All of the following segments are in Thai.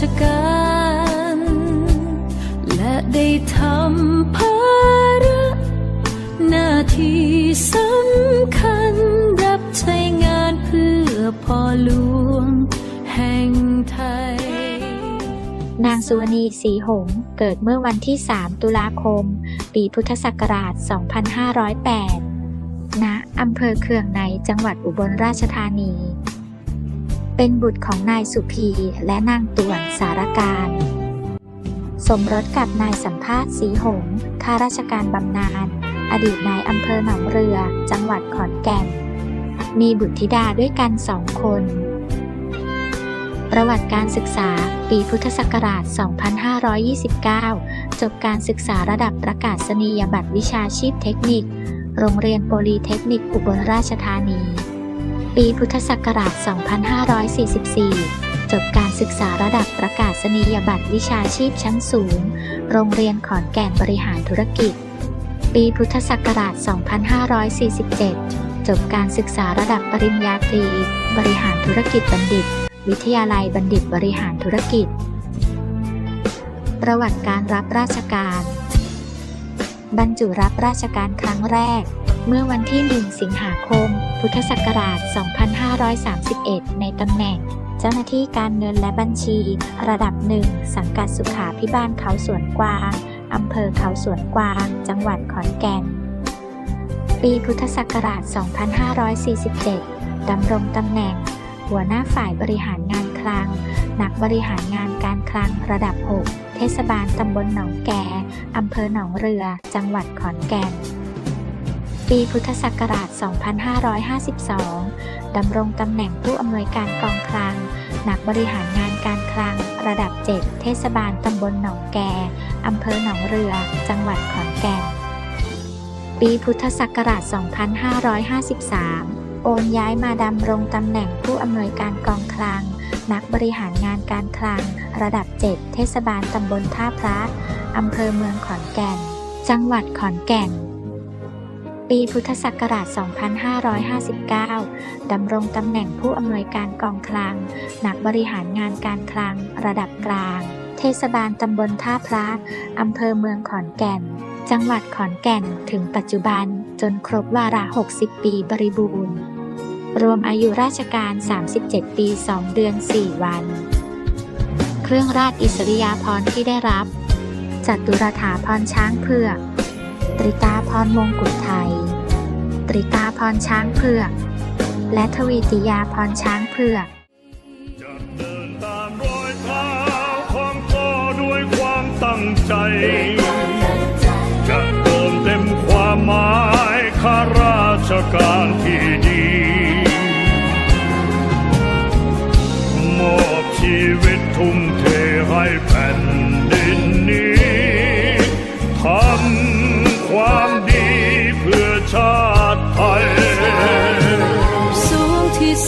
ชการ และได้ทำภาระหน้าที่สำคัญรับใช้งานเพื่อพ่อหลวงแห่งไทย นางสุวรรณีศรีหงเกิดเมื่อวันที่ 3 ตุลาคม ปีพุทธศักราช 2508 ณ อำเภอเคืองในจังหวัดอุบลราชธานี เป็นบุตรของนายสุพีและนางต่วนสารการ สมรสกับนายสัมภาษณ์ศรีหงข้าราชการบำนาญ อดีตนายอำเภอหนองเรือ จังหวัดขอนแก่น มีบุตรธิดาด้วยกันสองคน ประวัติการศึกษาปีพุทธศักราช 2529 จบการศึกษาระดับประกาศนียบัตรวิชาชีพเทคนิค โรงเรียนโปลีเทคนิคอุบลราชธานี ปีพุทธศักราช 2544 จบการศึกษาระดับประกาศนียบัตรวิชาชีพชั้นสูง โรงเรียนขอนแก่นบริหารธุรกิจ ปีพุทธศักราช 2547 จบการศึกษาระดับปริญญาตรี บริหารธุรกิจบัณฑิต วิทยาลัยบัณฑิตบริหารธุรกิจ ประวัติการรับราชการ บรรจุรับราชการครั้งแรก เมื่อวันที่ 1 สิงหาคม พุทธศักราช 2531 ในตำแหน่ง เจ้าหน้าที่การเงินและบัญชี ระดับหนึ่งสังกัดสุขาพิบาลเขาสวนกวางอำเภอเขาสวนกวาง จังหวัดขอนแก่น ปีพุทธศักราช 2547 ดำรงตำแหน่ง หัวหน้าฝ่ายบริหารงานคลัง นักบริหารงานการคลังระดับ 6 เทศบาลตำบลหนองแกอำเภอหนองเรือ จังหวัดขอนแก่น ปีพุทธศักราช 2552 ดำรงตำแหน่งผู้อำนวยการกองคลัง นักบริหารงานการคลัง ระดับ 7 เทศบาลตำบลหนองแก อำเภอหนองเรือ จังหวัดขอนแก่น ปีพุทธศักราช 2553 โอนย้ายมาดำรงตำแหน่งผู้อำนวยการกองคลัง นักบริหารงานการคลัง ระดับ 7 เทศบาลตำบลท่าพระ อำเภอเมืองขอนแก่น จังหวัดขอนแก่น ปีพุทธศักราช 2559 ดำรงตำแหน่งผู้อำนวยการกองคลัง นักบริหารงานการคลัง ระดับกลาง เทศบาลตำบลท่าพระอำเภอเมืองขอนแก่น จังหวัดขอนแก่นถึงปัจจุบันจนครบวาระ 60 ปีบริบูรณ์ รวมอายุราชการ 37 ปี 2 เดือน 4 วัน เครื่องราชอิสริยาภรณ์ที่ได้รับจัตุรถาพรช้างเผือก ตริตาพรมงกุฎไทย ตริตาพรช้างเผือก และทวีติยาพรช้างเผือกจะเดินตามรอยเท้าของพ่อด้วยความตั้งใจจะเติมเต็มความหมายข้าราชการที่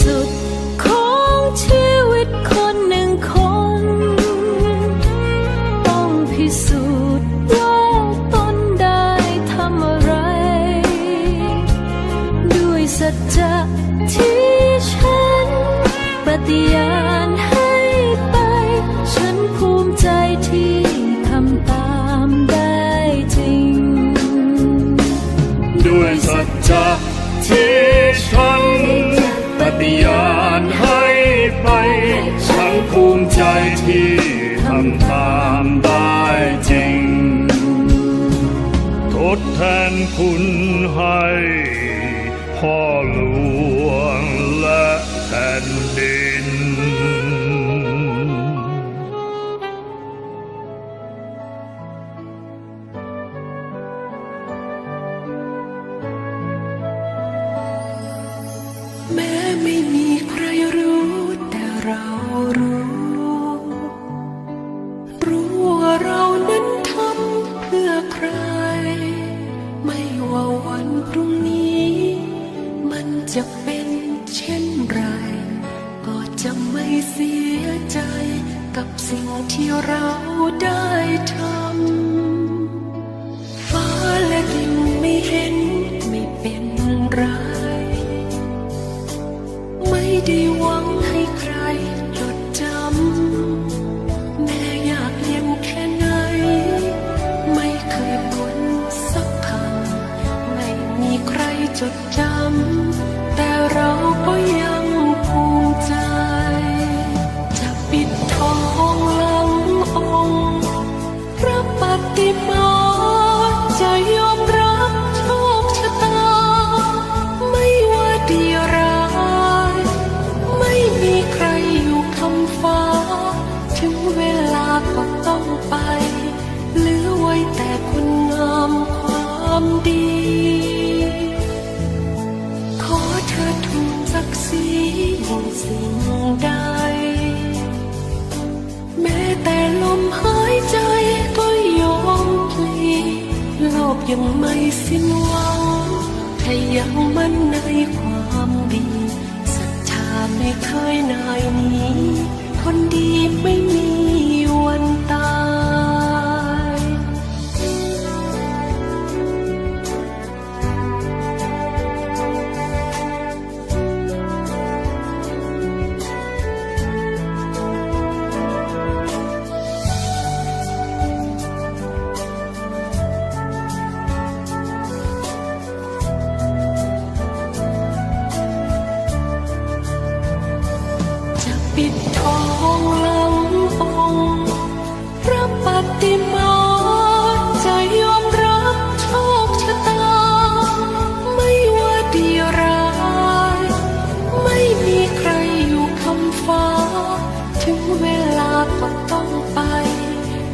สุดของชีวิตคนหนึ่งคน ต้องพิสูจน์ว่าตนได้ทำอะไร ด้วยสัจจะที่ฉันปฏิญาณ ที่ทำตามได้จริง ทดแทนคุณให้ จะไม่เสียใจกับสิ่งที่เราได้ทำฟ้าและดินไม่เห็นไม่เป็นไร ไม่ได้หวังให้ใครจดจำแม่อยากเย็แค่ไหน ไม่เคยบ่นสักคำไม่มีใครจดจำ สีสิ่งใด แม้แต่ลมหายใจก็ยอมพลีโลกยังไม่สิ้นหวังถ้ยังมั่นในความดีศรัทธาไม่เคยนายหนี้ คนดีไม่มีวันตา องหลังองค์พระปฏิมาจะยอมรับโชคชะตา ไม่ว่าดีร้าย ไม่มีใครอยู่คำฟ้า ถึงเวลาก็ต้องไป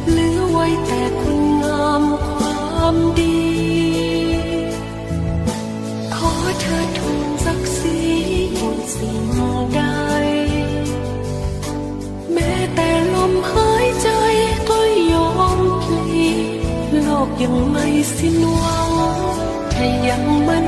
เหลือไว้แต่คุณงามความดี ยังไม่สิ้นหวังถ้ายังมั่น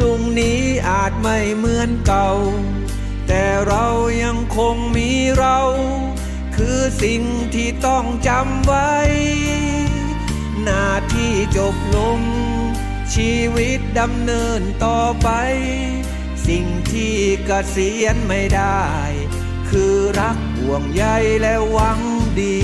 รุ่งนี้อาจไม่เหมือนเก่า แต่เรายังคงมีเรา คือสิ่งที่ต้องจำไว้ หน้าที่จบลง ชีวิตดำเนินต่อไป สิ่งที่เกษียณไม่ได้ คือรักห่วงใยและหวังดี